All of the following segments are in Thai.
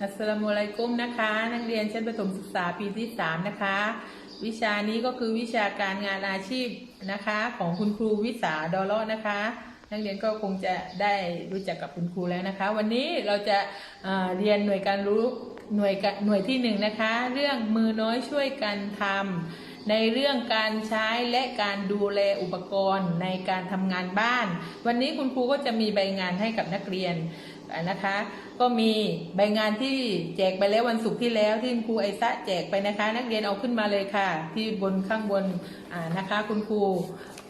อัสสลามุอะลัยกุมนะคะ นักเรียนชั้นประถมศึกษาปีที่3นะคะ วิชานี้ก็คือวิชาการงานอาชีพนะคะ ของคุณครูวิสาดอลเลาะนะคะ นักเรียนก็คงจะได้รู้จักกับคุณครูแล้วนะคะ วันนี้เราจะเเรียนหน่วยการรู้หน่วยหน่วยที่หนึ่งนะคะ เรื่องมือน้อยช่วยกันทำในเรื่องการใช้และการดูแลอุปกรณ์ในการทำงานบ้าน วันนี้คุณครูก็จะมีใบงานให้กับนักเรียน นะคะ ก็มีใบงานที่แจกไปแล้ววันศุกร์ที่แล้วที่ครูไอซะแจกไปนะคะ นักเรียนเอาขึ้นมาเลยค่ะ ที่บนข้างบนอ่านะคะ คุณครู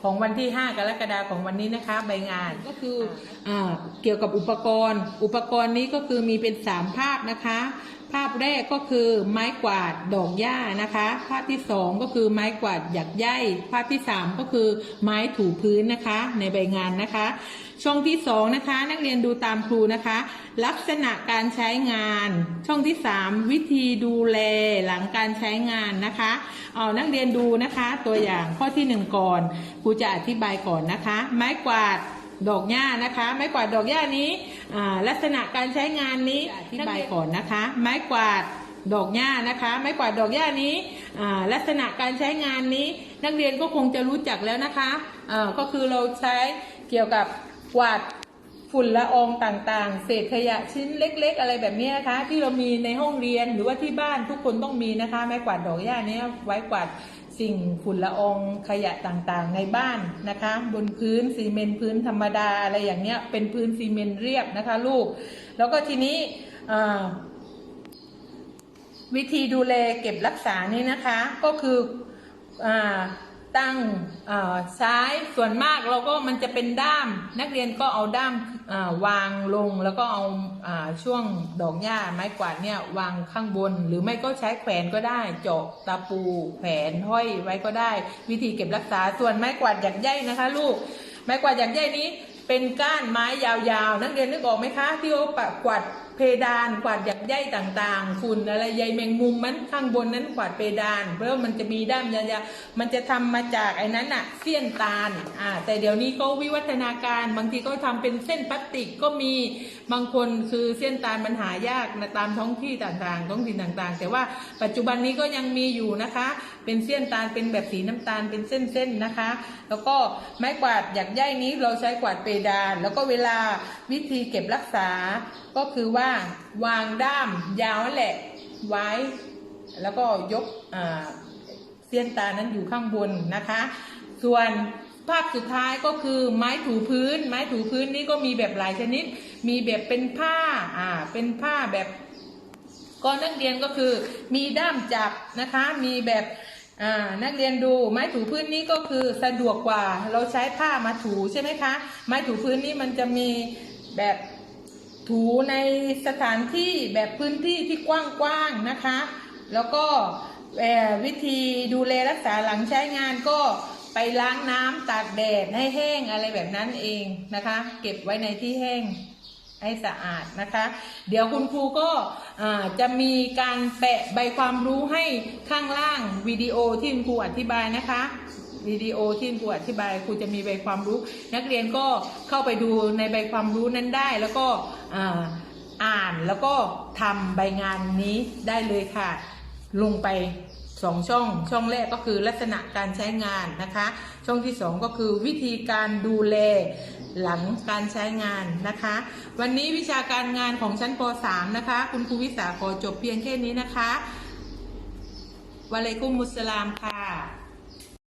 ของวันที่ 5 กรกฎาคมของวันนี้นะคะ ใบงานก็คืออ่าเกี่ยวกับอุปกรณ์ อุปกรณ์นี้ก็คือมีเป็น 3 ภาพนะคะ ภาพแรกก็คือไม้กวาดดอกหญ้านะคะ ภาพที่สองก็คือไม้กวาดหยักใยภาพที่สามก็คือไม้ถูพื้นนะคะ ในใบงานนะคะ ช่องที่สองนะคะ นักเรียนดูตามครูนะคะ ลักษณะการใช้งาน ช่องที่สามวิธีดูแลหลังการใช้งานนะคะ เอานักเรียนดูนะคะ ตัวอย่างข้อที่หนึ่งก่อนครูจะอธิบายก่อนนะคะ ไม้กวาด ดอกหญ้านะคะ ไม้กวาดดอกหญ้านี้อ่าลักษณะการใช้งานนี้อธิบายก่อนนะคะ ไม้กวาดดอกหญ้านะคะ ไม้กวาดดอกหญ้านี้อ่าลักษณะการใช้งานนี้ นักเรียนก็คงจะรู้จักแล้วนะคะอ่าก็คือเราใช้เกี่ยวกับกวาดฝุ่นละอองต่างๆ เศษขยะชิ้นเล็ก ๆ อะไรแบบนี้นะคะ ที่เรามีในห้องเรียนหรือว่าที่บ้านทุกคนต้องมีนะคะ ไม้กวาดดอกหญ้านี้ไว้กวาด สิ่งฝุ่นละอองขยะต่างๆ ในบ้านนะคะ บนพื้นซีเมนต์พื้นธรรมดาอะไรอย่างเงี้ยเป็นพื้นซีเมนต์เรียบนะคะลูก แล้วก็ทีนี้วิธีดูแลเก็บรักษานี่นะคะ ก็คืออ ตั้งอ่าใช้ส่วนมากเราก็มันจะเป็นด้าม นักเรียนก็เอาด้ามวางลงแล้วก็เอาอช่วงดอกหญ้าไม้กวาดเนี่ยวางข้างบน หรือไม่ก็ใช้แขวนก็ได้ เจาะตะปูแขวนห้อยไว้ก็ได้ วิธีเก็บรักษาส่วนไม้กวาดหยักใยนะคะ ลูกไม้กวาดหยักใยนี้เป็นก้านไม้ยาวๆ นักเรียนนึกออกไหมคะ ที่เขาปะกวาด เพดานกวาดหยักใยต่างๆ ฝุ่นอะไรใยแมงมุมมันข้างบนนั้นกวาดเพดาน เพราะว่ามันจะมีด้ามยาวๆมันจะทำมาจากไอ้นั้นอะเสี้ยนตาลอ่าแต่เดี๋ยวนี้ก็วิวัฒนาการบางทีก็ทำเป็นเส้นพลาสติกก็มีบางคนคือเส้นตาลมันหายากนะตามท้องที่ต่างๆ ท้องถิ่นต่างๆ แต่ว่าปัจจุบันนี้ก็ยังมีอยู่นะคะ เป็นเส้นตาลเป็นแบบสีน้ำตาลเป็นเส้นๆนะคะ แล้วก็ไม้กวาดหยักใยนี้เราใช้กวาดเพดาน แล้วก็เวลาวิธีเก็บรักษาก็คือว่าวางด้ามยาวนั่นแหละไว้ แล้วก็ยกเส้นตานั้นอยู่ข้างบนนะคะ ส่วนภาพสุดท้ายก็คือไม้ถูพื้น ไม้ถูพื้นนี้ก็มีแบบหลายชนิด มีแบบเป็นผ้าอ่าเป็นผ้าแบบก็นักเรียนก็คือมีด้ามจับนะคะ มีแบบอ่านักเรียนดูไม้ถูพื้นนี้ก็คือสะดวกกว่าเราใช้ผ้ามาถูใช่ไหมคะ ไม้ถูพื้นนี้มันจะมีแบบ ถูในสถานที่แบบพื้นที่ที่กว้างๆนะคะ แล้วก็วิธีดูแลรักษาหลังใช้งานก็ไปล้างน้ำตากแดดให้แห้งอะไรแบบนั้นเองนะคะ เก็บไว้ในที่แห้งให้สะอาดนะคะ เดี๋ยวคุณครูก็จะมีการแปะใบความรู้ให้ข้างล่างวิดีโอที่คุณครูอธิบายนะคะวิดีโอที่คุณครูอธิบายครูจะมีใบความรู้ นักเรียนก็เข้าไปดูในใบความรู้นั้นได้ แล้วก็ อ่านแล้วก็ทำใบงานนี้ได้เลยค่ะ ลงไปสองช่อง ช่องแรกก็คือลักษณะการใช้งานนะคะ ช่องที่สองก็คือวิธีการดูแลหลังการใช้งานนะคะ วันนี้วิชาการงานของชั้นป .3 นะคะ คุณครูวิสาขอจบเพียงแค่นี้นะคะวะอะลัยกุมมุสลามค่ะ